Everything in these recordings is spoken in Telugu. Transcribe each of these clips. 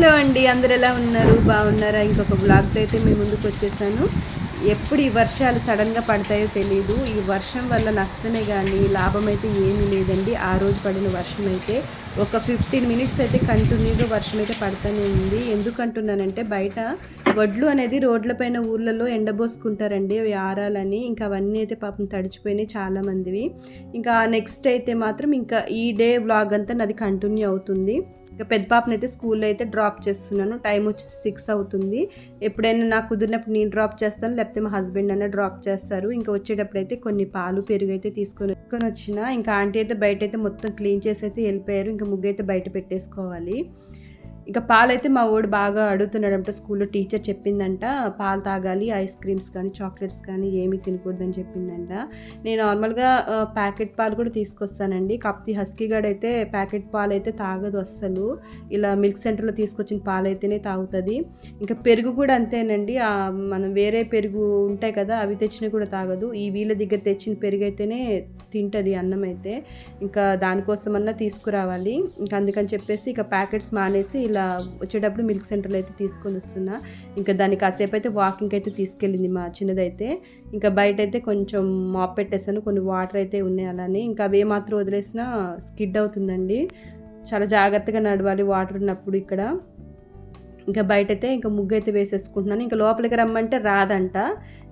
హలో అండి అందరు ఎలా ఉన్నారు? బాగున్నారా? ఇంకొక బ్లాగ్తో అయితే మీ ముందుకు వచ్చేసాను. ఎప్పుడు ఈ వర్షాలు సడన్గా పడతాయో తెలియదు ఈ వర్షం వల్ల నష్టమే కానీ లాభం అయితే ఏమీ లేదండి. ఆ రోజు పడిన వర్షం అయితే ఒక ఫిఫ్టీన్ మినిట్స్ అయితే కంటిన్యూగా వర్షం అయితే పడుతూనే ఉంది. ఎందుకంటున్నానంటే బయట వడ్లు అనేది రోడ్లపైన ఊర్లలో ఎండబోసుకుంటారండి అవి ఆరాలని. ఇంకా అవన్నీ అయితే పాపం తడిచిపోయినాయి చాలామందివి. ఇంకా నెక్స్ట్ అయితే మాత్రం ఇంకా ఈ డే వ్లాగ్ అంతా నాది కంటిన్యూ అవుతుంది. ఇక పెద్ద పాపని అయితే స్కూల్లో అయితే డ్రాప్ చేస్తున్నాను. టైం వచ్చి సిక్స్ అవుతుంది. ఎప్పుడైనా నాకు కుదిరినప్పుడు నేను డ్రాప్ చేస్తాను. లేకపోతే మా హస్బెండ్ అన్న డ్రాప్ చేస్తారు. ఇంకా వచ్చేటప్పుడు అయితే కొన్ని పాలు పెరుగు అయితే తీసుకొని తీసుకొని వచ్చిన ఇంకా ఆంటీ అయితే బయట అయితే మొత్తం క్లీన్ చేసి అయితే వెళ్ళిపోయారు. ఇంకా ముగ్గు అయితే బయట పెట్టేసుకోవాలి. ఇంకా పాలైతే మా వాడు బాగా అడుగుతున్నాడంట స్కూల్లో టీచర్ చెప్పిందంట పాలు తాగాలి ఐస్ క్రీమ్స్ కానీ చాక్లెట్స్ కానీ ఏమీ తినకూడదని చెప్పిందంట. నేను నార్మల్గా ప్యాకెట్ పాలు కూడా తీసుకొస్తానండి. కప్తి హస్కీగాడ్ అయితే ప్యాకెట్ పాలు అయితే తాగదు అస్సలు. ఇలా మిల్క్ సెంటర్లో తీసుకొచ్చిన పాలు అయితేనే తాగుతుంది. ఇంకా పెరుగు కూడా అంతేనండి. మనం వేరే పెరుగు ఉంటాయి కదా అవి తెచ్చిన కూడా తాగదు. ఈ వీళ్ళ దగ్గర తెచ్చిన పెరుగు అయితేనే తింటుంది అన్నం అయితే. ఇంకా దానికోసమన్నా తీసుకురావాలి. ఇంకా అందుకని చెప్పేసి ఇక ప్యాకెట్స్ మానేసి ఇలా వచ్చేటప్పుడు మిల్క్ సెంటర్లో అయితే తీసుకొని వస్తున్నా. ఇంకా దాన్ని కాసేపు అయితే వాకింగ్ అయితే తీసుకెళ్ళింది మా చిన్నదైతే. ఇంకా బయట అయితే కొంచెం మాప్ పెట్టేసాను కొన్ని వాటర్ అయితే ఉన్నాయి అలానే. ఇంకా అవి మాత్రం వదిలేసినా స్కిడ్ అవుతుందండి. చాలా జాగ్రత్తగా నడవాలి వాటర్ ఉన్నప్పుడు ఇక్కడ. ఇంకా బయట అయితే ఇంకా ముగ్గు అయితే వేసేసుకుంటున్నాను. ఇంకా లోపలికి రమ్మంటే రాదంట.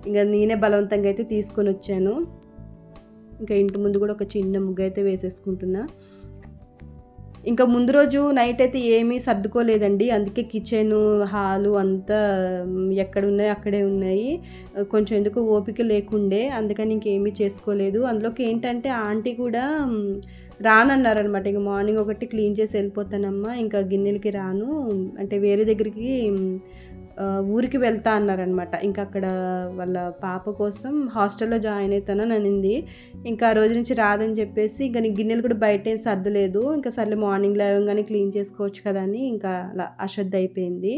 ఇంకా నేనే బలవంతంగా అయితే తీసుకొని వచ్చాను. ఇంకా ఇంటి ముందు కూడా ఒక చిన్న ముగ్గు అయితే వేసేసుకుంటున్నా. ఇంకా ముందు రోజు నైట్ అయితే ఏమీ సర్దుకోలేదండి. అందుకే కిచెన్ హాలు అంతా ఎక్కడ ఉన్నాయో అక్కడే ఉన్నాయి. కొంచెం ఎందుకు ఓపిక లేకుండే అందుకని ఇంకేమీ చేసుకోలేదు. అందులోకి ఏంటంటే ఆంటీ కూడా రానన్నారనమాట ఇంక మార్నింగ్ ఒకటి క్లీన్ చేసి వెళ్ళిపోతానమ్మా ఇంకా గిన్నెలకి రాను. అంటే వేరే దగ్గరికి ఊరికి వెళ్తా అన్నారనమాట ఇంకా అక్కడ వాళ్ళ పాప కోసం హాస్టల్లో జాయిన్ అవుతానని అనింది. ఇంకా ఆ రోజు నుంచి రాదని చెప్పేసి ఇంకా నీ గిన్నెలు కూడా బయట ఏం సర్దలేదు. ఇంకా సర్లే మార్నింగ్ లేవగానే క్లీన్ చేసుకోవచ్చు కదా అని ఇంకా అలా అశ్రద్ధ అయిపోయింది.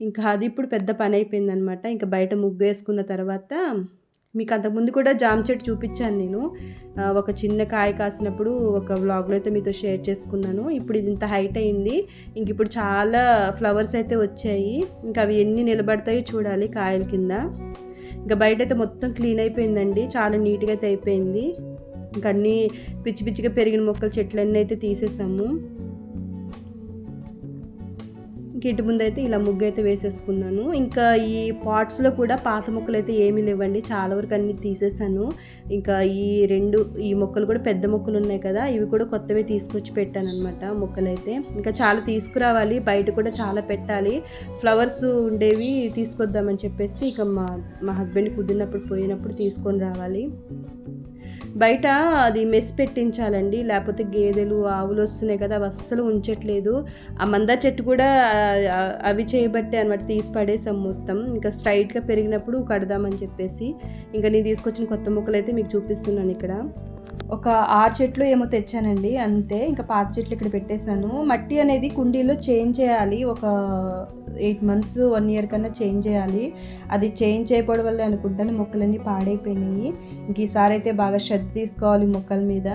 ఇంకా అది ఇప్పుడు పెద్ద పని అయిపోయింది అనమాట ఇంకా బయట ముగ్గు వేసుకున్న తర్వాత మీకు అంతకుముందు కూడా జామ చెట్టు చూపించాను నేను. ఒక చిన్న కాయ కాసినప్పుడు ఒక వ్లాగ్లో అయితే మీతో షేర్ చేసుకున్నాను. ఇప్పుడు ఇది ఇంత హైట్ అయింది. ఇంక ఇప్పుడు చాలా ఫ్లవర్స్ అయితే వచ్చాయి. ఇంకా అవి ఎన్ని నిలబడతాయో చూడాలి కాయల కింద. ఇంకా బయట అయితే మొత్తం క్లీన్ అయిపోయిందండి. చాలా నీట్గా అయితే అయిపోయింది. ఇంకా అన్నీ పిచ్చి పిచ్చిగా పెరిగిన మొక్కలు చెట్లన్నీ అయితే తీసేసాము. ఇంటి ముందు అయితే ఇలా ముగ్గు అయితే వేసేసుకున్నాను. ఇంకా ఈ పాట్స్లో కూడా పాత మొక్కలు అయితే ఏమీ లేవండి. చాలా వరకు అన్ని తీసేసాను. ఇంకా ఈ రెండు ఈ మొక్కలు కూడా పెద్ద మొక్కలు ఉన్నాయి కదా ఇవి కూడా కొత్తవి తీసుకొచ్చి పెట్టాను అనమాట మొక్కలు అయితే ఇంకా చాలా తీసుకురావాలి బయట కూడా చాలా పెట్టాలి. ఫ్లవర్స్ ఉండేవి తీసుకొద్దామని చెప్పేసి ఇక మా మా హస్బెండ్ కుదిరినప్పుడు పోయినప్పుడు తీసుకొని రావాలి. బయట అది మెస్ పెట్టించాలండి. లేకపోతే గేదెలు ఆవులు వస్తున్నాయి కదా అవి అస్సలు ఉంచట్లేదు. ఆ మంద చెట్టు కూడా అవి చేయబట్టే అనమాట తీసి పడేసాం మొత్తం. ఇంకా స్ట్రైట్గా పెరిగినప్పుడు కడదామని చెప్పేసి. ఇంకా నేను తీసుకొచ్చిన కొత్త మొక్కలు అయితే మీకు చూపిస్తున్నాను ఇక్కడ. ఒక ఆరు చెట్లు ఏమో తెచ్చానండి అంతే. ఇంకా పాత చెట్లు ఇక్కడ పెట్టేశాను. మట్టి అనేది కుండీలో చేంజ్ చేయాలి. ఒక ఎయిట్ మంత్స్ వన్ ఇయర్ కన్నా చేంజ్ చేయాలి. అది చేంజ్ చేయకపోవడం వల్ల అనుకుంటాను. మొక్కలన్నీ పాడైపోయినాయి. ఇంక ఈసారి అయితే బాగా శ్రద్ధ తీసుకోవాలి మొక్కల మీద.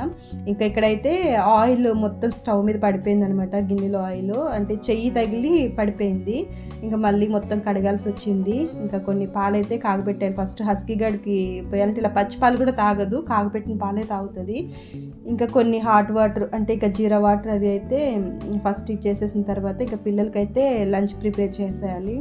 ఇంకా ఇక్కడైతే ఆయిల్ మొత్తం స్టవ్ మీద పడిపోయింది అనమాట గిన్నెలో ఆయిల్. అంటే చెయ్యి తగిలి పడిపోయింది. ఇంకా మళ్ళీ మొత్తం కడగాల్సి వచ్చింది. ఇంకా కొన్ని పాలైతే కాగబెట్టాలి ఫస్ట్ హస్కీ గడికి పోయాలంటే ఇలా పచ్చి పాలు కూడా తాగదు. కాగబెట్టిన పాలే తాగుతుంది. ఇంకా కొన్ని హాట్ వాటర్ అంటే ఇక జీరా వాటర్ అవి అయితే ఫస్ట్ ఇచ్చేసేసిన తర్వాత ఇంకా పిల్లలకైతే లంచ్ ప్రిపేర్ చేసేయాలి.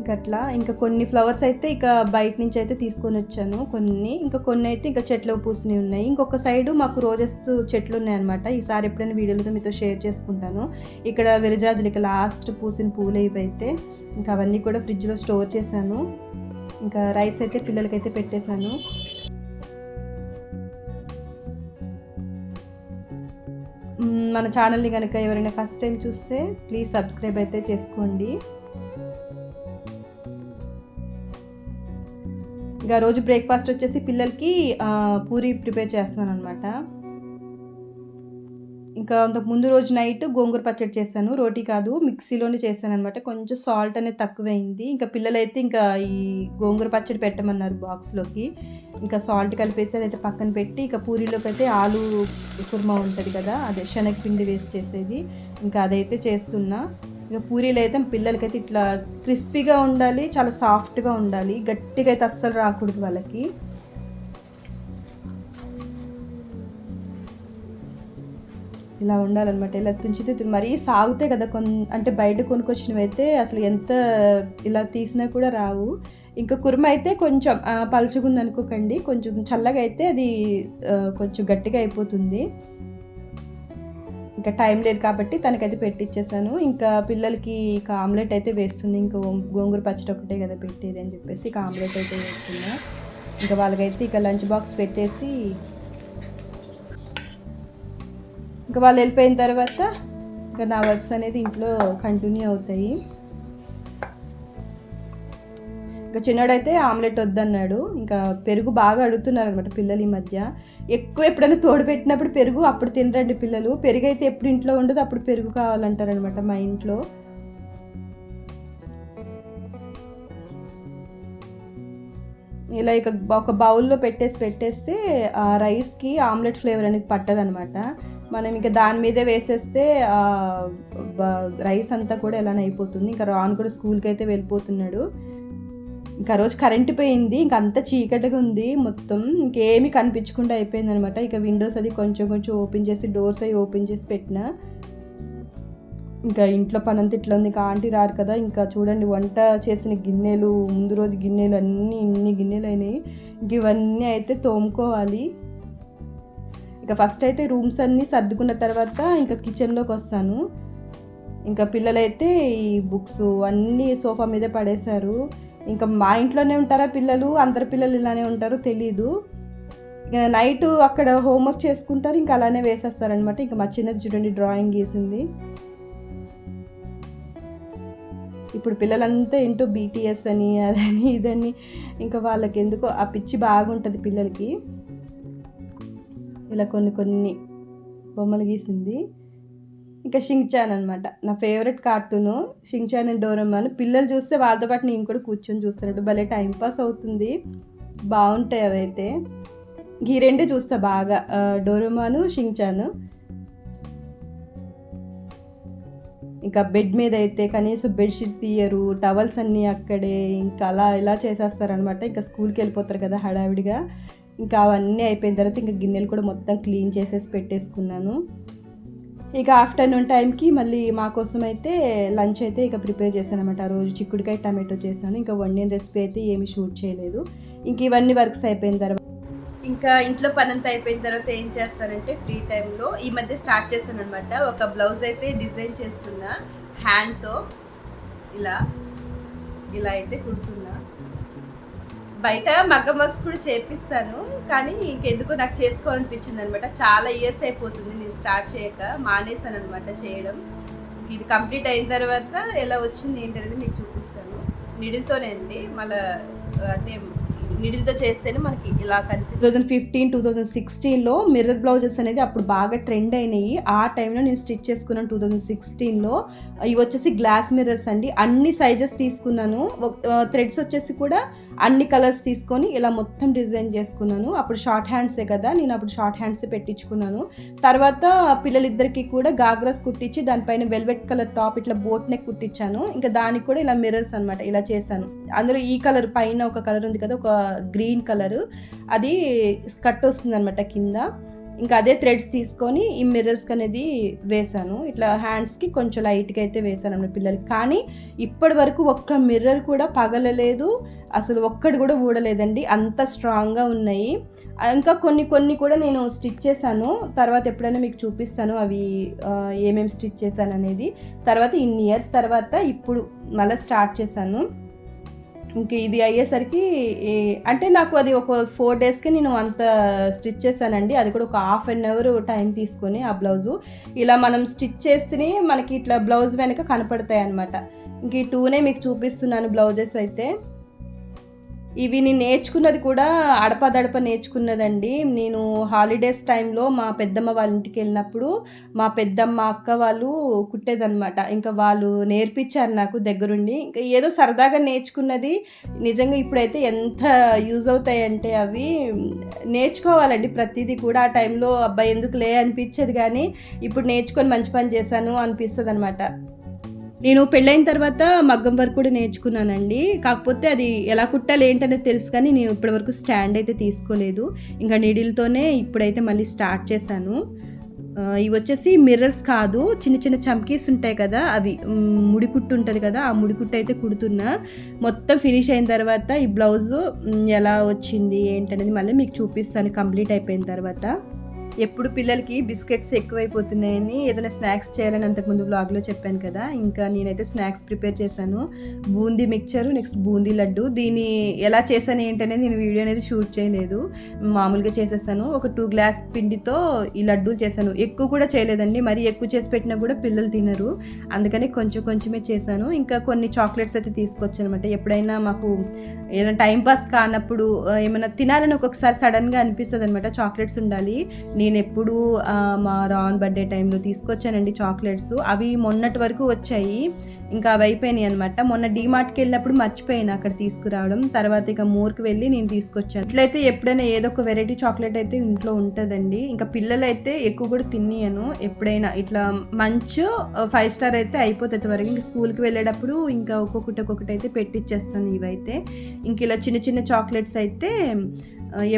ఇంకా అట్లా. ఇంకా కొన్ని ఫ్లవర్స్ అయితే ఇక బయట నుంచి అయితే తీసుకొని వచ్చాను. కొన్ని ఇంకా కొన్ని అయితే ఇంకా చెట్లు పూసినవి ఉన్నాయి. ఇంకొక సైడు మాకు రోజెస్ చెట్లు ఉన్నాయన్నమాట. ఈసారి ఎప్పుడైనా వీడియోలతో మీతో షేర్ చేసుకుంటాను. ఇక్కడ విరజాజులు ఇక లాస్ట్ పూసిన పూలు ఇవి అయితే ఇంకా అవన్నీ కూడా ఫ్రిడ్జ్లో స్టోర్ చేశాను. ఇంకా రైస్ అయితే పిల్లలకైతే పెట్టేశాను. మన ఛానల్ని కనుక ఎవరైనా ఫస్ట్ టైం చూస్తే ప్లీజ్ సబ్స్క్రైబ్ అయితే చేసుకోండి. ఇంకా రోజు బ్రేక్ఫాస్ట్ వచ్చేసి పిల్లలకి పూరి ప్రిపేర్ చేస్తున్నాను అనమాట ఇంకా అంతకు ముందు రోజు నైట్ గోంగూర పచ్చడి చేశాను. రోటీ కాదు మిక్సీలోనే చేశాను అనమాట కొంచెం సాల్ట్ అనేది తక్కువైంది. ఇంకా పిల్లలైతే ఇంకా ఈ గోంగూర పచ్చడి పెట్టమన్నారు బాక్స్లోకి. ఇంకా సాల్ట్ కలిపేసి అదైతే పక్కన పెట్టి ఇక పూరీలోకి అయితే ఆలు కుర్మా ఉంటుంది కదా అదే శనగపిండి వేసి చేసేది. ఇంకా అదైతే చేస్తున్నా. ఇక పూరీలు అయితే పిల్లలకైతే ఇట్లా క్రిస్పీగా ఉండాలి చాలా సాఫ్ట్గా ఉండాలి. గట్టిగా అయితే అస్సలు రాకూడదు వాళ్ళకి. ఇలా ఉండాలన్నమాట. ఇలా తుంచితే మరీ సాగుతాయి కదా కొన్ అంటే బయట కొనుక్కొచ్చినవి అయితే అసలు ఎంత ఇలా తీసినా కూడా రావు. ఇంకా కుర్మ అయితే కొంచెం పలుచుకుంది అనుకోకండి. కొంచెం చల్లగా అయితే అది కొంచెం గట్టిగా అయిపోతుంది. ఇంకా టైం లేదు కాబట్టి తనకైతే పెట్టిచ్చేసాను. ఇంకా పిల్లలకి ఇక ఆమ్లెట్ అయితే వేస్తుంది. ఇంకా గోంగూర పచ్చడి ఒకటే కదా పెట్టేది అని చెప్పేసి ఇక ఆమ్లెట్ అయితే వేస్తున్నా. ఇంకా వాళ్ళకైతే ఇక లంచ్ బాక్స్ పెట్టేసి ఇంకా వాళ్ళు వెళ్ళిపోయిన తర్వాత ఇంకా నా వర్క్స్ అనేది ఇంట్లో కంటిన్యూ అవుతాయి. ఇంకా చిన్నోడైతే ఆమ్లెట్ వద్దన్నాడు. ఇంకా పెరుగు బాగా అడుగుతున్నారు అనమాట పిల్లలు ఈ మధ్య. ఎక్కువ ఎప్పుడైనా తోడు పెట్టినప్పుడు పెరుగు అప్పుడు తినరండి పిల్లలు. పెరుగు అయితే ఎప్పుడు ఇంట్లో ఉండదు అప్పుడు పెరుగు కావాలంటారనమాట మా ఇంట్లో. ఇలా ఇక ఒక బౌల్లో పెట్టేసి పెట్టేస్తే ఆ రైస్కి ఆమ్లెట్ ఫ్లేవర్ అనేది పట్టదనమాట. మనం ఇంకా దాని మీదే వేసేస్తే రైస్ అంతా కూడా ఎలానే అయిపోతుంది. ఇంకా రాన్ కూడా స్కూల్కి అయితే వెళ్ళిపోతున్నాడు. ఇంకా ఆ రోజు కరెంట్ పోయింది. ఇంకా అంత చీకటిగా ఉంది మొత్తం. ఇంకేమీ కనిపించకుండా అయిపోయింది అనమాట ఇక విండోస్ అది కొంచెం కొంచెం ఓపెన్ చేసి డోర్స్ అవి ఓపెన్ చేసి పెట్టిన. ఇంకా ఇంట్లో పనంత ఇట్లా ఉంది. ఇంకా ఆంటీ రారు కదా. ఇంకా చూడండి వంట చేసిన గిన్నెలు ముందు రోజు గిన్నెలు అన్నీ ఇన్ని గిన్నెలు అయినాయి. ఇంక ఇవన్నీ అయితే తోముకోవాలి. ఇంకా ఫస్ట్ అయితే రూమ్స్ అన్నీ సర్దుకున్న తర్వాత ఇంకా కిచెన్లోకి వస్తాను. ఇంకా పిల్లలైతే ఈ బుక్స్ అన్నీ సోఫా మీదే పడేశారు. ఇంకా మా ఇంట్లోనే ఉంటారా పిల్లలు? అందరి పిల్లలు ఇలానే ఉంటారో తెలీదు. ఇంకా నైట్ అక్కడ హోంవర్క్ చేసుకుంటారు ఇంకా అలానే వేసేస్తారనమాట ఇంకా మా చిన్నది చూడండి డ్రాయింగ్ గీసింది ఇప్పుడు పిల్లలంతా ఏంటో బీటీఎస్ అని అదని ఇదని ఇంకా వాళ్ళకి ఎందుకో ఆ పిచ్చి బాగుంటుంది పిల్లలకి. ఇలా కొన్ని కొన్ని బొమ్మలు గీసింది. ఇంకా షింగ్చాన్ అనమాట నా favourite cartoon Shinchan and Doraemon. పిల్లలు చూస్తే వాళ్ళతో పాటు నేను కూడా కూర్చొని చూస్తున్నట్టు భలే టైంపాస్ అవుతుంది. బాగుంటాయి అవైతే. ఈ రెండే చూస్తా బాగా. డోరమాను షింగ్చాను ఇంకా బెడ్ మీద అయితే కనీసం బెడ్షీట్స్ తీయరు. టవల్స్ అన్నీ అక్కడే. ఇంకా అలా ఇలా చేసేస్తారనమాట ఇంకా స్కూల్కి వెళ్ళిపోతారు కదా హడావిడిగా. ఇంకా అవన్నీ అయిపోయిన తర్వాత ఇంకా గిన్నెలు కూడా మొత్తం క్లీన్ చేసేసి పెట్టేసుకున్నాను. ఇక ఆఫ్టర్నూన్ టైంకి మళ్ళీ మా కోసం అయితే లంచ్ అయితే ఇక ప్రిపేర్ చేశాను అనమాట ఆ రోజు చిక్కుడుకాయ టమాటో చేశాను. ఇంకా వండిన రెసిపీ అయితే ఏమీ షూట్ చేయలేదు. ఇంక ఇవన్నీ వర్క్స్ అయిపోయిన తర్వాత ఇంకా ఇంట్లో పని అంతా అయిపోయిన తర్వాత ఏం చేస్తానంటే ఫ్రీ టైంలో ఈ మధ్య స్టార్ట్ చేశాను అనమాట ఒక బ్లౌజ్ అయితే డిజైన్ చేస్తున్నా. హ్యాండ్తో ఇలా ఇలా అయితే కుడుతున్నా. బయట మగ్గం వర్క్స్ కూడా చేపిస్తాను కానీ ఇంకెందుకు నాకు చేసుకోవాలనిపించింది అనమాట చాలా ఇయర్స్ అయిపోతుంది నేను స్టార్ట్ చేయక మానేశాను అనమాట చేయడం. ఇది కంప్లీట్ అయిన తర్వాత ఎలా వచ్చింది ఏంటనేది మీకు చూపిస్తాను. నిడిల్తోనే అండి మళ్ళీ అంటే నీడిల్తో చేస్తేనే మనకి ఇలా కనిపిస్తుంది. Two thousand fifteen two thousand సిక్స్టీన్లో మిర్రర్ బ్లౌజెస్ అనేది అప్పుడు బాగా ట్రెండ్ అయినాయి. ఆ టైంలో నేను స్టిచ్ చేసుకున్నాను టూ థౌజండ్ సిక్స్టీన్లో ఇవి వచ్చేసి గ్లాస్ మిర్రర్స్ అండి. అన్ని సైజెస్ తీసుకున్నాను. థ్రెడ్స్ వచ్చేసి కూడా అన్ని కలర్స్ తీసుకొని ఇలా మొత్తం డిజైన్ చేసుకున్నాను. అప్పుడు షార్ట్ హ్యాండ్సే కదా నేను అప్పుడు షార్ట్ హ్యాండ్సే పెట్టించుకున్నాను. తర్వాత పిల్లలిద్దరికి కూడా గాగ్రాస్ కుట్టించి దానిపైన వెల్వెట్ కలర్ టాప్ ఇట్లా బోట్ నెక్ కుట్టించాను. ఇంకా దానికి కూడా ఇలా మిర్రర్స్ అన్నమాట ఇలా చేశాను. అందులో ఈ కలర్ పైన ఒక కలర్ ఉంది కదా ఒక గ్రీన్ కలర్. అది స్కర్ట్ వస్తుంది అనమాట కింద. ఇంకా అదే థ్రెడ్స్ తీసుకొని ఈ మిర్రర్స్కి అనేది వేశాను ఇట్లా హ్యాండ్స్కి కొంచెం లైట్గా అయితే వేశాను అన్నమాట పిల్లలకి. కానీ ఇప్పటి వరకు ఒక్క మిర్రర్ కూడా పగలలేదు. అసలు ఒక్కటి కూడా ఊడలేదండి. అంత స్ట్రాంగ్గా ఉన్నాయి. ఇంకా కొన్ని కొన్ని కూడా నేను స్టిచ్ చేశాను. తర్వాత ఎప్పుడైనా మీకు చూపిస్తాను అవి ఏమేమి స్టిచ్ చేశాను అనేది తర్వాత ఇన్ని ఇయర్స్ తర్వాత ఇప్పుడు మళ్ళీ స్టార్ట్ చేశాను. ఇంక ఇది అయ్యేసరికి అంటే నాకు అది ఒక ఫోర్ డేస్కి నేను అంత స్టిచ్ చేశానండి. అది కూడా ఒక హాఫ్ అన్ అవర్ టైం తీసుకొని ఆ బ్లౌజు. ఇలా మనం స్టిచ్ చేస్తేనే మనకి ఇట్లా బ్లౌజ్ వెనక కనపడతాయి అనమాట ఇంక ఈ టూనే మీకు చూపిస్తున్నాను బ్లౌజెస్ అయితే. ఇవి నేను నేర్చుకున్నది కూడా అడపదడప నేర్చుకున్నదండి. నేను హాలిడేస్ టైంలో మా పెద్దమ్మ వాళ్ళ ఇంటికి వెళ్ళినప్పుడు మా పెద్దమ్మ అక్క వాళ్ళు కుట్టేదనమాట ఇంకా వాళ్ళు నేర్పించారు నాకు దగ్గరుండి. ఇంకా ఏదో సరదాగా నేర్చుకున్నది. నిజంగా ఇప్పుడైతే ఎంత యూజ్ అవుతాయంటే అవి నేర్చుకోవాలండి ప్రతిదీ కూడా. ఆ టైంలో అబ్బాయి ఎందుకు లే అనిపించేది కానీ ఇప్పుడు నేర్చుకొని మంచి పని చేశాను అనిపిస్తుంది అనమాట నేను పెళ్ళైన తర్వాత మగ్గం వర్క్ కూడా నేర్చుకున్నానండి. కాకపోతే అది ఎలా కుట్టాలి ఏంటనేది తెలుసు కానీ నేను ఇప్పటివరకు స్టాండ్ అయితే తీసుకోలేదు. ఇంకా నీడిల్తోనే ఇప్పుడైతే మళ్ళీ స్టార్ట్ చేశాను. ఇవి వచ్చేసి మిర్రర్స్ కాదు చిన్న చిన్న చమ్కీస్ ఉంటాయి కదా అవి ముడికుట్టు ఉంటుంది కదా ఆ ముడికుట్టు అయితే కుడుతున్నా. మొత్తం ఫినిష్ అయిన తర్వాత ఈ బ్లౌజ్ ఎలా వచ్చింది ఏంటనేది మళ్ళీ మీకు చూపిస్తాను కంప్లీట్ అయిపోయిన తర్వాత. ఎప్పుడు పిల్లలకి బిస్కెట్స్ ఎక్కువైపోతున్నాయని ఏదైనా స్నాక్స్ చేయాలని అంతకుముందు బ్లాగ్లో చెప్పాను కదా ఇంకా నేనైతే స్నాక్స్ ప్రిపేర్ చేశాను. Boondi mixture next boondi laddu. దీన్ని ఎలా చేశాను ఏంటనేది నేను వీడియో అనేది షూట్ చేయలేదు. మామూలుగా చేసేసాను. ఒక టూ గ్లాస్ పిండితో ఈ లడ్డూలు చేశాను. ఎక్కువ కూడా చేయలేదండి. మరి ఎక్కువ చేసి పెట్టినా కూడా పిల్లలు తినరు. అందుకని కొంచెం కొంచెమే చేశాను. ఇంకా కొన్ని చాక్లెట్స్ అయితే తీసుకొచ్చాను అనమాట ఎప్పుడైనా మాకు ఏదైనా టైం పాస్ కానప్పుడు ఏమైనా తినాలని ఒక్కొక్కసారి సడన్గా అనిపిస్తుంది అనమాట చాక్లెట్స్ ఉండాలి. నేను ఎప్పుడు మా రాన్ బర్త్డే టైంలో తీసుకొచ్చానండి చాక్లెట్స్. అవి మొన్నటి వరకు వచ్చాయి. ఇంకా అవి అయిపోయినాయి అనమాట మొన్న డీమార్ట్కి వెళ్ళినప్పుడు మర్చిపోయాను అక్కడ తీసుకురావడం. తర్వాత ఇక మోర్కి వెళ్ళి నేను తీసుకొచ్చాను. ఇట్లయితే ఎప్పుడైనా ఏదో ఒక వెరైటీ చాక్లెట్ అయితే ఇంట్లో ఉంటుందండి. ఇంకా పిల్లలైతే ఎక్కువ కూడా తినియను. ఎప్పుడైనా ఇట్లా మంచు ఫైవ్ స్టార్ అయితే అయిపోతుంది వరకు. ఇంకా స్కూల్కి వెళ్ళేటప్పుడు ఇంకా ఒక్కొక్కటి ఒక్కొక్కటి అయితే పెట్టిచ్చేస్తాను ఇవైతే. ఇంక ఇలా చిన్న చిన్న చాక్లెట్స్ అయితే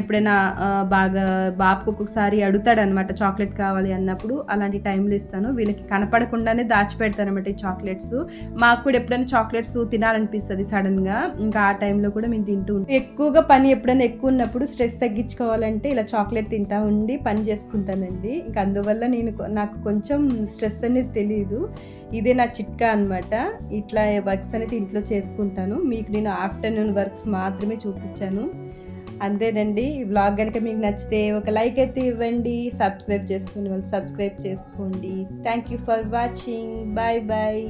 ఎప్పుడైనా బాగా బాబుకు ఒక్కొక్కసారి అడుగుతాడు అనమాట చాక్లెట్ కావాలి అన్నప్పుడు అలాంటి టైంలో ఇస్తాను. వీళ్ళకి కనపడకుండానే దాచిపెడతాను అనమాట ఈ చాక్లెట్స్. మాకు కూడా ఎప్పుడైనా చాక్లెట్స్ తినాలనిపిస్తుంది సడన్గా ఇంకా ఆ టైంలో కూడా మేము తింటూ ఉంటాం. ఎక్కువగా పని ఎప్పుడైనా ఎక్కువ ఉన్నప్పుడు స్ట్రెస్ తగ్గించుకోవాలంటే ఇలా చాక్లెట్ తింటా ఉండి పని చేసుకుంటానండి. ఇంకా అందువల్ల నేను నాకు కొంచెం స్ట్రెస్ అనేది తెలియదు ఇదే నా చిట్కా అనమాట ఇట్లా వర్క్స్ అనేది ఇంట్లో చేసుకుంటాను. మీకు నేను ఆఫ్టర్నూన్ వర్క్స్ మాత్రమే చూపించాను. అంతేనండి. ఈ బ్లాగ్ కనుక మీకు నచ్చితే ఒక లైక్ అయితే ఇవ్వండి. సబ్స్క్రైబ్ చేసుకుని వాళ్ళు సబ్స్క్రైబ్ చేసుకోండి. Thank you for watching bye bye